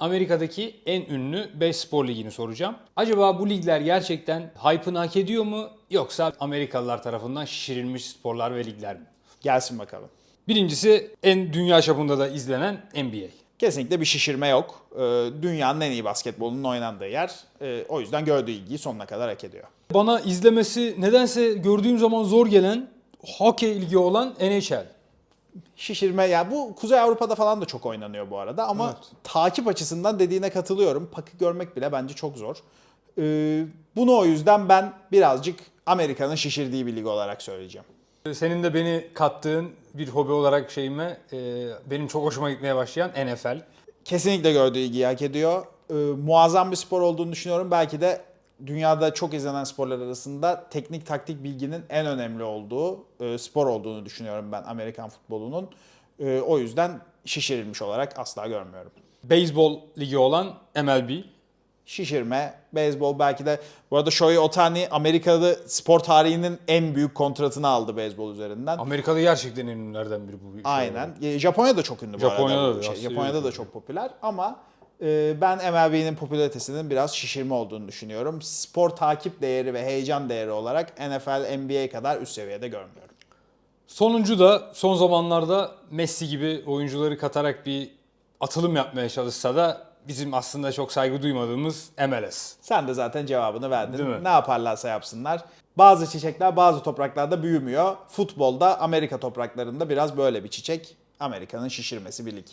Amerika'daki en ünlü 5 spor ligini soracağım. Acaba bu ligler gerçekten hype'ını hak ediyor mu yoksa Amerikalılar tarafından şişirilmiş sporlar ve ligler mi? Gelsin bakalım. Birincisi en dünya çapında da izlenen NBA. Kesinlikle bir şişirme yok. Ee, Dünyanın en iyi basketbolunun oynandığı yer. Ee, O yüzden gördüğü ilgiyi sonuna kadar hak ediyor. Bana izlemesi nedense gördüğüm zaman zor gelen hokey ligi olan NHL. Şişirme ya bu Kuzey Avrupa'da falan da çok oynanıyor bu arada ama Evet. takip açısından dediğine katılıyorum. Pakı görmek bile bence çok zor. Ee, Bunu o yüzden ben birazcık Amerika'nın şişirdiği bir lig olarak söyleyeceğim. Senin de beni kattığın bir hobi olarak şeyime e, benim çok hoşuma gitmeye başlayan NFL. Kesinlikle gördüğü ilgiyi hak ediyor. Ee, muazzam bir spor olduğunu düşünüyorum. Belki de dünyada çok izlenen sporlar arasında teknik taktik bilginin en önemli olduğu e, spor olduğunu düşünüyorum ben Amerikan futbolunun. Ee, o yüzden şişirilmiş olarak asla görmüyorum. Beyzbol ligi olan MLB. Şişirme, beyzbol belki de bu arada Shohei Ohtani Amerika'da spor tarihinin en büyük kontratını aldı beyzbol üzerinden. Amerika'da gerçekten en ünlülerden biri bu. şey Aynen. E, Japonya'da çok ünlü bu Japonya'da arada. da şey. Japonya'da da çok popüler ama e, ben MLB'nin popülaritesinin biraz şişirme olduğunu düşünüyorum. Spor takip değeri ve heyecan değeri olarak NFL, NBA kadar üst seviyede görmüyorum. Sonuncu da son zamanlarda Messi gibi oyuncuları katarak bir atılım yapmaya çalışsa da bizim aslında çok saygı duymadığımız MLS. Sen de zaten cevabını verdin. Ne yaparlarsa yapsınlar. Bazı çiçekler bazı topraklarda büyümüyor. Futbolda Amerika topraklarında biraz böyle bir çiçek. Amerika'nın şişirmesi bir lig.